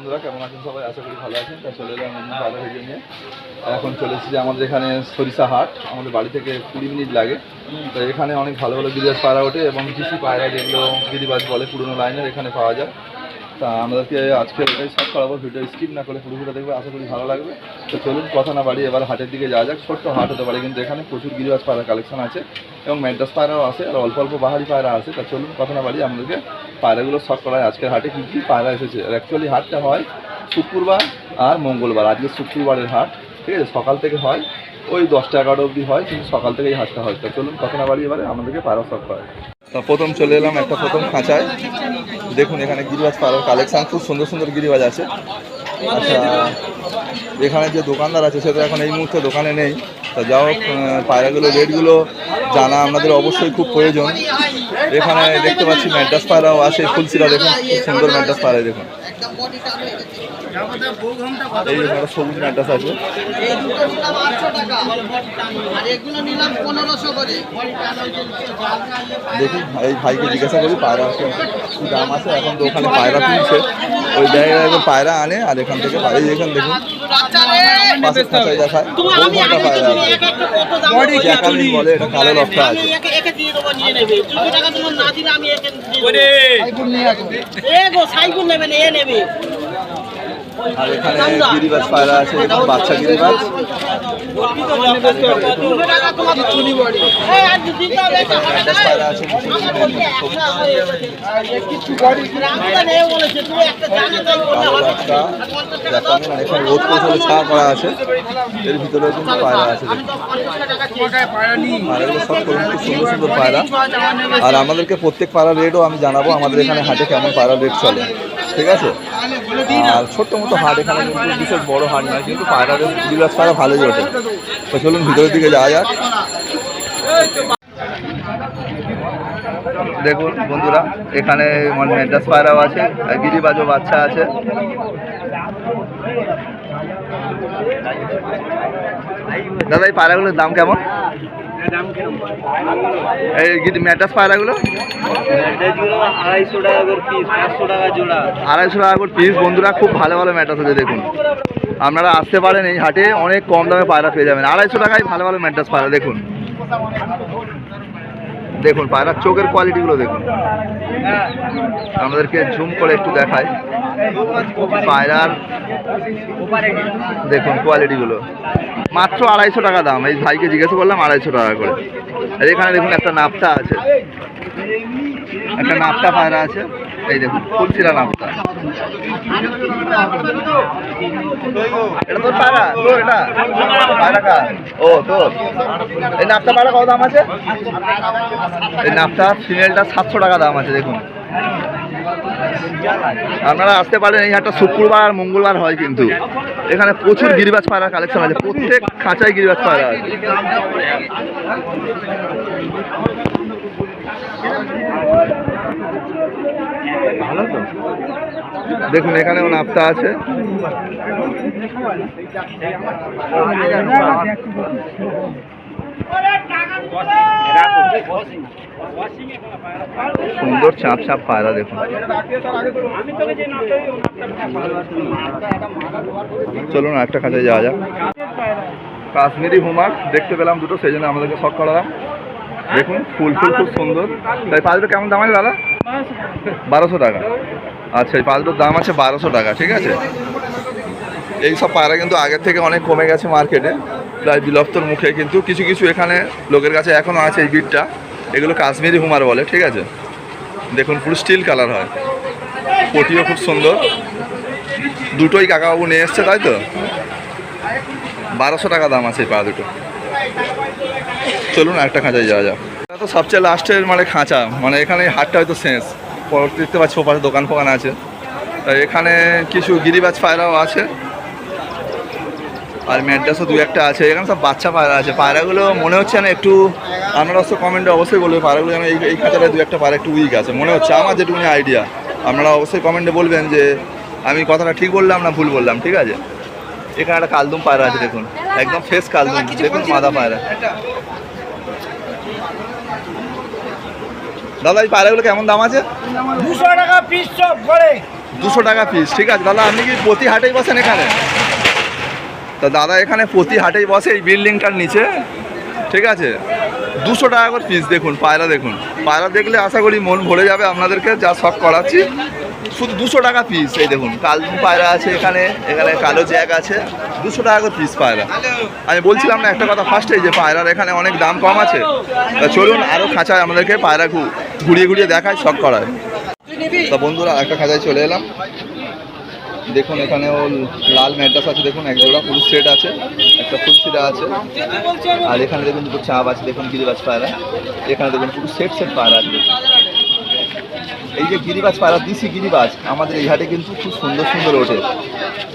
বন্ধুরা, কেমন আছেন সবাই? আশা করি ভালো আছেন। তা চলে এলাম অন্য নিয়ে। এখন চলে এসেছি আমাদের এখানে সরিষা হাট। আমাদের বাড়ি থেকে কুড়ি মিনিট লাগে। তো এখানে অনেক ভালো ভালো গিরিবাজ পায়রা ওঠে এবং কিছু পায়রা যেগুলো গিরিবাজ বলে পুরোনো লাইনের, এখানে পাওয়া যায়। তা আমাদেরকে আজকে এটাই সব করাবো, ভিডিও স্কিপ না করে পুরো ভিডিও দেখবে, আশা করি ভালো লাগবে। তো চলুন, কথা না বাড়ি এবার হাটের দিকে যাওয়া যাক। ছোট্ট হাট হতে পারে, কিন্তু এখানে প্রচুর গিরিবাজ পায়রা কালেকশন আছে এবং ম্যাড্রাস পায়রাও আছে আর অল্প অল্প বাহারি পায়রা আছে। তা চলুন, কথা না বাড়ি আমাদেরকে পায়রাগুলো শর্ট হয়। আজকের হাটে কী কী পায়রা এসেছে? আর অ্যাকচুয়ালি হাটটা হয় শুক্রবার আর মঙ্গলবার। আজকে শুক্রবারের হাট ঠিক আছে? সকাল থেকে হয় ওই দশটা এগারো অবধি হয় কিন্তু সকাল থেকেই হাটটা হয়। তা চলুন কথা না বাড়ি এবারে আমাদেরকে পায়রা শর্ট করায় তা প্রথম চলে এলাম একটা প্রথম খাঁচায়। দেখুন এখানে গিরিবাজ পাড়ার কালেকশান খুব সুন্দর সুন্দর গিরিবাজ আছে। আচ্ছা এখানে যে দোকানদার আছে সে তো এখন এই মুহূর্তে দোকানে নেই। তা আহ, পায়রাগুলো রেটগুলো জানা আমাদের অবশ্যই খুব প্রয়োজন। এখানে দেখতে পাচ্ছি ম্যাড্রাস পায়রাও আছে ফুলসিরা দেখুন সুন্দর ম্যাড্রাস পায়রা দেখুন। এই যে একটা সবুজ আছে। এই দুটো নিলাম আটশো টাকা। আর এগুলো নিলাম পনেরোশো করে। দেখি এই ভাইকে জিজ্ঞাসা করি পায়রা কি দাম আছে? এখন তো ওখানে পায়রা তুলছে ওই জায়গায় পায়রা আনে আর এখান থেকে যে এখানে দেখুন। পাশে দেখায় বহু পায়রা আছে। বলে এটা কালো লক্ষা আছে। একে একে দিয়ে দেবো। নিয়ে নেবে। আর এখানে গিরিবাজ পায়রা আছে বাচ্চা। ম্যাড্রাস পায়রা এখানে রোদ কৌশলে ছাড়া করা আছে এর ভিতরে কিন্তু পায়রা আছে। পায়রাগুলো সুন্দর সুন্দর পায়রা আর আমাদেরকে প্রত্যেক পাড়ার রেটও আমি জানাব, আমাদের এখানে হাটে কেমন পাড়ার রেট চলে ঠিক আছে? আর ছোট্ট মতো হাট, এখানে কিন্তু বিশেষ বড় হাট নয়, কিন্তু পায়রাদের বিলাস পায়রা ভালোই ওঠে। তো চলুন ভিতরের দিকে যাওয়া যাক। দেখুন বন্ধুরা, এখানে মানে মেড্রাস পায়রাও আছে গিরিবাজও বাচ্চা আছে। দাদা, এই পায়রাগুলোর দাম কেমন? ম্যাড্রাস পায়রাগুলো আড়াইশো টাকা করে পিস আড়াইশো টাকা করে পিস বন্ধুরা, খুব ভালো ভালো ম্যাটাস আছে, দেখুন। আপনারা আসতে পারেন এই হাটে, অনেক কম দামে পায়রা পেয়ে যাবেন। আড়াইশো টাকায় ভালো ভালো ম্যাটাস পায়রা, দেখুন। দেখুন, পায়রার চোখের কোয়ালিটিগুলো দেখুন। আমাদেরকে ঝুম করে একটু দেখায়। পায়রার দেখুন কোয়ালিটিগুলো মাত্র আড়াইশো টাকা দাম, এই ভাইকে জিজ্ঞেস করলাম আড়াইশো টাকা করে। আর এখানে দেখুন একটা নাপটা আছে। একটা নাপটা পায়রা আছে। এই দেখুন ফুলচিরা নাপটা এটা তোর পায়রা? তোর এটা? পায়রা ও, তোর। এই নাপটা পায়রা কত দাম আছে? এই নাপটা ফিমেলটা সাতশো টাকা দাম আছে, দেখুন। আপনারা আসতে পারেন, এই হাটটা শুক্রবার আর মঙ্গলবার হয় কিন্তু। এখানে প্রচুর গিরিবাজ পায়রার কালেকশন আছে, প্রত্যেক খাঁচায় গিরিবাজ পায়রা আছে। ভালো তো। দেখুন এখানেও নাপতা আছে। সুন্দর চাপ চাপ পায়রা, দেখুন। চলুন একটা কাছে যাওয়া যাক। কাশ্মীরি হুমার দেখতে পেলাম দুটো, সেই জন্য আমাদেরকে শখ করালাম দেখুন, ফুল ফুল খুব সুন্দর। তাই পাঁচটা কেমন দাম আছে দাদা? বারোশো টাকা। আচ্ছা এই পাঁচটার দাম আছে বারোশো টাকা, ঠিক আছে? এই সব পায়রা কিন্তু আগের থেকে অনেক কমে গেছে মার্কেটে। প্রায় বিলপ্তর মুখে কিন্তু কিছু কিছু এখানে লোকের কাছে এখনও আছে এই বিটটা। এগুলো কাশ্মীরি হুমার বলে, ঠিক আছে? দেখুন পুরো স্টিল কালার হয়। পটিও খুব সুন্দর। দুটোই কাকাবাবু নিয়ে এসছে, তাই তো? বারোশো টাকা দাম আছে এই পা দুটো। চলুন একটা খাঁচায় যাওয়া যাক। তো সবচেয়ে লাস্টের মানে খাঁচা মানে এখানে হাটটা হয়তো শেষ। পরবর্তী দেখতে পাচ্ছি ওপাশে দোকান ফোকান আছে। তা এখানে কিছু গিরিবাজ পায়রাও আছে। আর ম্যাড্রাসও দু একটা আছে। এখানে সব বাচ্চা পায়রা আছে। পায়রাগুলো মনে হচ্ছে না একটু, আপনারা অবশ্য কমেন্টে অবশ্যই বলবে, পায়রাগুলো যেন এই খাঁচাটায় দু একটা পায়রা একটু উইক আছে। মনে হচ্ছে আমার যেটুকুনি আইডিয়া আপনারা অবশ্যই কমেন্টে বলবেন যে, আমি কথাটা ঠিক বললাম না ভুল বললাম, ঠিক আছে? এখানে একটা কালদুম পায়রা আছে, দেখুন। একদম ফ্রেশ কালদুম। দেখুন মাদা পায়রা। দাদা এই পায়রাগুলো কেমন দাম আছে? দুশো টাকা পিস সব করে দুশো টাকা পিস ঠিক আছে। দাদা আপনি কি প্রতি হাটেই বসেন এখানে? তা দাদা এখানে প্রতি হাটেই বসে এই বিল্ডিংটার নিচে ঠিক আছে? দুশো টাকা করে পিস দেখুন পায়রা দেখুন। পায়রা দেখলে আশা করি মন ভরে যাবে আপনাদেরকে যা শখ করাচ্ছি। শুধু দুশো টাকা পিস এই দেখুন কালদম পায়রা আছে এখানে এখানে কালো জ্যাক আছে। দুশো টাকা করে পিস পায়রা। আমি বলছিলাম না একটা কথা ফার্স্টে যে পায়রার এখানে অনেক দাম কম আছে। তা চলুন আরও খাঁচায় আমাদেরকে পায়রা ঘু- ঘুরিয়ে ঘুরিয়ে দেখায়, শখ করায়। তা বন্ধুরা, একটা খাঁচায় চলে এলাম। দেখুন এখানেও লাল ম্যাড্রাস আছে, দেখুন, এক জোড়া ফুল সেট আছে, একটা ফুল সিটা আছে। আর এখানে দেখুন দুটো চাপ আছে, দেখুন, গিরিবাজ পায়রা। এখানে দেখুন, পুরো সেট সেট পায়রা আছে। এই যে গিরিবাজ পায়রা, দিশি গিরিবাজ, আমাদের এই হাটে কিন্তু খুব সুন্দর সুন্দর ওঠে।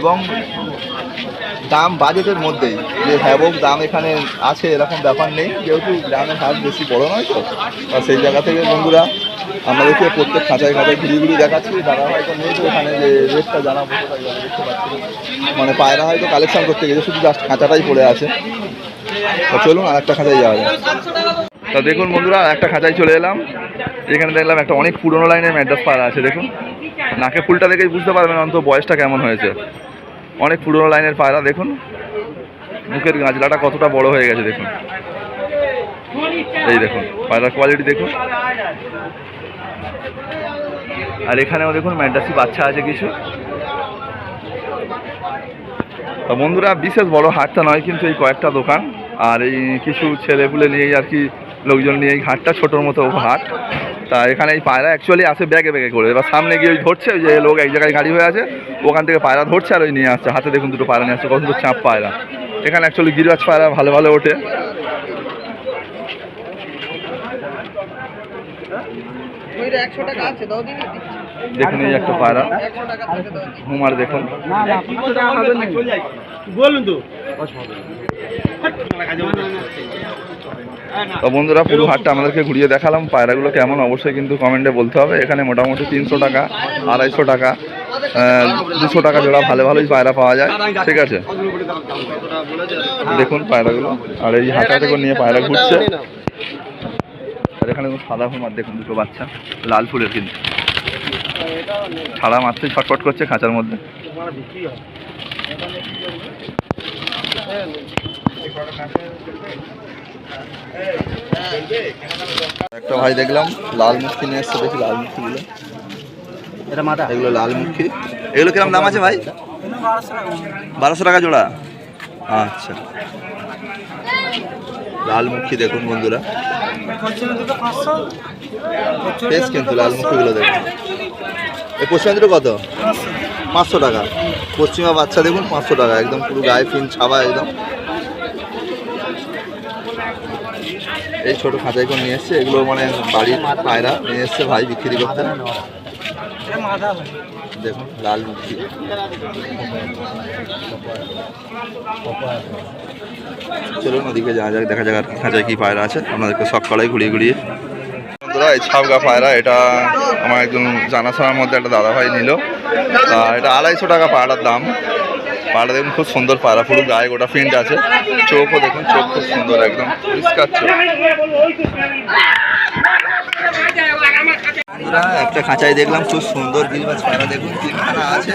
এবং দাম বাজেটের মধ্যেই। যে হ্যাবক দাম এখানে আছে, এরকম ব্যাপার নেই। যেহেতু গ্রামের হাট বেশি বড় নয় তো সেই জায়গা থেকে বন্ধুরা আমাদেরকে প্রত্যেক খাঁচায় খাঁচায় ঘুরি ঘুরি দেখাচ্ছি। দাদা হয়তো নেই তো এখানে, যে রেটটা জানাব দেখতে মানে পায়রা হয়তো কালেকশন করতে গেছে, শুধু জাস্ট খাঁচাটাই পড়ে আছে। তো চলুন আর একটা খাঁচায় যাওয়া যায় তা দেখুন বন্ধুরা একটা খাঁচায় চলে এলাম। এখানে দেখলাম একটা অনেক পুরনো লাইনের ম্যাড্রাস পাড়া আছে, দেখুন। নাকে ফুলটা দেখেই বুঝতে পারবেন অন্তত বয়সটা কেমন হয়েছে। অনেক পুরোনো লাইনের পায়রা, দেখুন। মুখের গাছলাটা কতটা বড় হয়ে গেছে, দেখুন। এই দেখুন, পায়রার কোয়ালিটি দেখুন। আর এখানেও দেখুন ম্যাড্রাসি বাচ্চা আছে কিছু। তো বন্ধুরা, বিশেষ বড় হাটটা নয় কিন্তু এই কয়েকটা দোকান। আর এই কিছু ছেলেপুলে নিয়েই আর কি লোকজন নিয়ে এই হাটটা ছোটোর মতো হাট। তা এখানে এই পায়রা অ্যাকচুয়ালি আসে ব্যাগে ব্যাগে করে। এবার সামনে গিয়ে ওই ধরছে ওই যে লোক এক জায়গায় গাড়ি হয়ে আছে ওখান থেকে পায়রা ধরছে আর ওই নিয়ে আসছে। হাতে দেখুন দুটো পায়রা নিয়ে আসছে কত চাপ পায়রা। এখানে অ্যাকচুয়ালি গিরিবাজ পায়রা ভালো ভালো ওঠে। একশো টাকা আছে দাও দিবি? দেখুন এই একটা পায়রা। হুমার দেখুন। বলুন তো। তো বন্ধুরা, পুরো হাটটা আমাদেরকে ঘুরিয়ে দেখালাম। পায়রাগুলো কেমন, অবশ্যই কিন্তু কমেন্টে বলতে হবে। এখানে মোটামুটি তিনশো টাকা, আড়াইশো টাকা দুশো টাকা জোড়া ভালো ভালোই পায়রা পাওয়া যায়। ঠিক আছে? দেখুন পায়রাগুলো, আর এই হাঁটা থেকে নিয়ে পায়রা ঘুরছে। আর এখানে সাদা হুমার, দেখুন দুটো বাচ্চা, লাল ফুলের কিন্তু। ছাড়া মাত্রই ছটফট করছে খাঁচার মধ্যে। একটা ভাই দেখলাম লাল মুখি নিয়ে এসছে দেখি লাল মুখিগুলো। এটা মাথা এগুলো লাল মুখি। এগুলো কিরম দাম আছে ভাই? বারোশো টাকা জোড়া। আচ্ছা। লাল মুখি দেখুন বন্ধুরা। বেশ কিন্তু লাল মুখিগুলো দেখুন। এই পশ্চিমা কত? পাঁচশো টাকা। পশ্চিমা বাচ্চা দেখুন পাঁচশো টাকা একদম পুরো গায়ে ফিন ছাবা একদম। এই ছোট খাঁচাই করে নিয়ে এসছে। এগুলো মানে বাড়ির পায়রা নিয়ে এসছে ভাই বিক্রি করতে। দেখুন, লাল মুখি চলুন ওদিকে যাওয়া যাক, দেখা যাক আর খাঁচায় কি পায়রা আছে। আপনাদেরকে সব কলাই ঘুরিয়ে ঘুরিয়ে। বন্ধুরা, এই ছাপগা পায়রা, এটা আমার একজন জানাশোনার মধ্যে একটা দাদাভাই নিল। এটা আড়াইশো টাকা পায়রার দাম। পায়রা দেখুন, খুব সুন্দর পাড়া, পুরো গায়ে গোটা ফিন্ট আছে। চোখও দেখুন, চোখ খুব সুন্দর একদম, পরিষ্কার একটা খাঁচায় দেখলাম, খুব সুন্দর গিলবাজ পাড়া দেখুন তিনখানা আছে।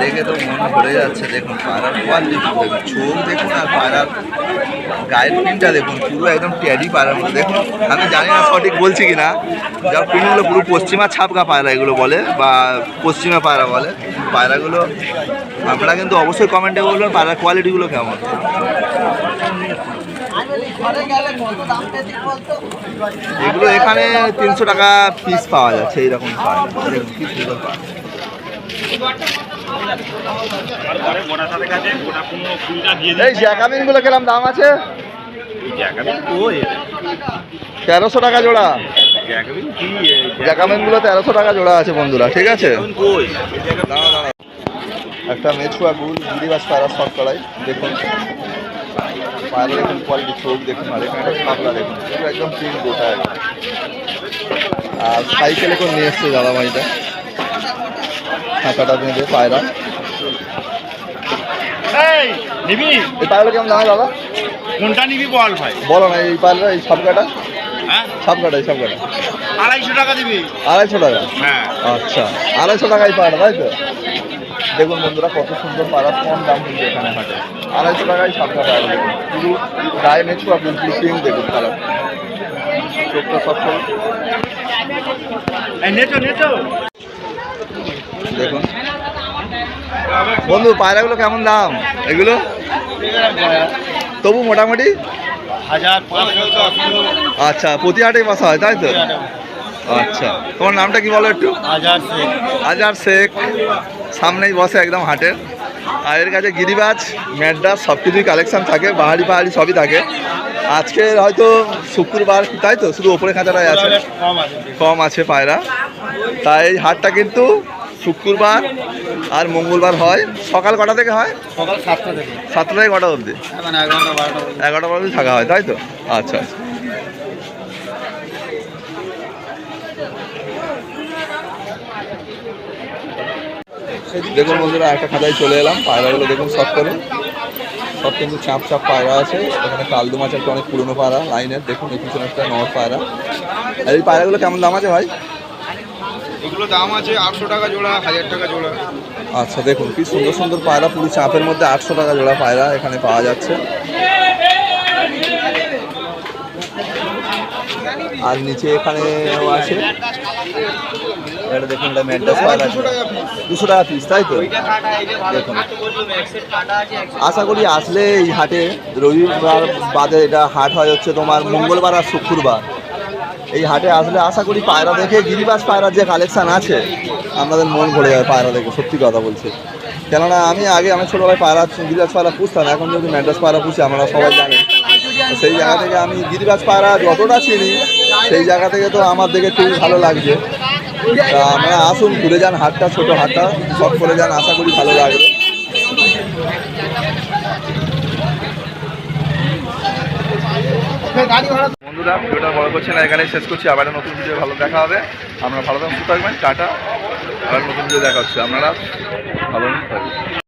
দেখে তো মন ভরে যাচ্ছে, দেখুন পায়রার কোয়ালিটি দেখুন চোখ দেখুন আর পায়রার গায়ের প্রিন্টটা দেখুন, পুরো একদম ট্যাডি পায়রার মতো। দেখুন, আমি জানি না সঠিক বলছি কি না যা প্রিন্টগুলো পুরো পশ্চিমা ছাপকা পায়রা এগুলো বলে, বা পশ্চিমা পায়রা বলে। পায়রাগুলো আপনারা কিন্তু অবশ্যই কমেন্টে বলবেন পায়রার কোয়ালিটিগুলো কেমন। এগুলো এখানে তিনশো টাকা পিস পাওয়া যাচ্ছে, এইরকম পায়রা পায়রা এই জ্যাকামিনগুলো কিরম দাম আছে? তেরোশো টাকা জোড়া। জ্যাকামিনগুলো তেরোশো টাকা জোড়া আছে বন্ধুরা ঠিক আছে। একটা মেছুয়া গুল গিরিবাস পায়রা শর্ট করাই দেখুন। পায়রা দেখুন কোয়ালিটি চোখ দেখুন আর এখানে একটা দেখুন। একদম পিঙ্ক গোটা। আর সাইকেলে করে নিয়ে এসছে দাদা ফাঁকাটা বেঁধে পায়রা। নিবি? এই পায়রা কেমন দাম দাদা? কোনটা নিবি বল ভাই? বলো না এই পায়রা এই সাপকাটা? হ্যাঁ? সাপকাটা এই সাপকাটা। আড়াইশো টাকা দিবি? আড়াইশো টাকা? হ্যাঁ। আচ্ছা আড়াইশো পাড়া তাই তো? দেখুন বন্ধুরা কত সুন্দর পাড়া কম দাম কিন্তু এখানে হাটে। আড়াইশো টাকায় সাতটা পাড়া দেখুন। পুরো গায়ে আর পুরো পিঙ্ক দেখুন পাড়া চোখটা সব দেখুন। বন্ধু, পায়রাগুলো কেমন দাম? এগুলো? তবু মোটামুটি? আচ্ছা প্রতি হাটেই বসা হয়, তাই তো? আচ্ছা তোমার নামটা কি বলো একটু? আজার শেখ। সামনেই বসে একদম হাটের আর এর কাছে গিরিবাজ ম্যাড্রাস সব কিছুই কালেকশান থাকে, পাহাড়ি পাহাড়ি সবই থাকে। আজকে হয়তো শুক্রবার, তাই তো? শুধু ওপরে খাঁচাটাই আছে। কম আছে পায়রা। তাই হাটটা কিন্তু শুক্রবার আর মঙ্গলবার হয়। সকাল কটা থেকে হয়? সকাল সাতটা থেকে। সাতটা থেকে কটা অবধি? এগারোটা বারোটা এগারোটা অবধি থাকা হয় তাই তো? আচ্ছা আচ্ছা। দেখুন বন্ধুরা একটা খাতায় চলে এলাম পায়রাগুলো দেখুন সব করে সব কিন্তু চাপ চাপ পায়রা আছে। এখানে কালদু মাছ একটা অনেক পুরনো পায়রা লাইনের। দেখুন এই পিছনে একটা নর পায়রা। আর এই পায়রাগুলো কেমন দাম আছে ভাই? এগুলো দাম আছে আটশো টাকা জোড়া হাজার টাকা জোড়া। আচ্ছা দেখুন কি সুন্দর সুন্দর পায়রা পুরো চাপের মধ্যে আটশো টাকা জোড়া পায়রা এখানে পাওয়া যাচ্ছে। আর নিচে এখানেও আছে। এটা দেখুন এটা ম্যাড্রাস পায়রা। আছে দুশো টাকা পিস তাই তো? দেখুন। আশা করি আসলে এই হাটে রবিবার বাদে এটা হাট হয় হচ্ছে তোমার মঙ্গলবার আর শুক্রবার। এই হাটে আসলে আশা করি পায়রা দেখে, গিরিবাস পায়রার যে কালেকশান আছে, আমাদের মন ভরে যাবে পায়রা দেখে, সত্যি কথা বলছি। কেননা আমি আগে, আমি ছোটোবেলায় পায়রা গিরিবাজ পায়রা পুষতাম, এখন যদি ম্যাড্রাস পায়রা পুষি, আমরা সবাই জানি। সেই জায়গা থেকে আমি গিরিবাজ পায়রা যতটা চিনি, সেই জায়গা থেকে তো আমার দেখে খুবই ভালো লাগছে। তা আমরা আসুন, ঘুরে যান হাটটা, ছোটো হাটটা, সব করে যান, আশা করি ভালো লাগবে। বন্ধুরা, ভিডিওটা বড় করছে না এখানে শেষ করছি। আবার নতুন ভিডিও ভালো দেখা হবে। আপনারা ভালো থাকবেন, টাটা। আবার নতুন ভিডিও দেখা হচ্ছে। আপনারা ভালো থাকবেন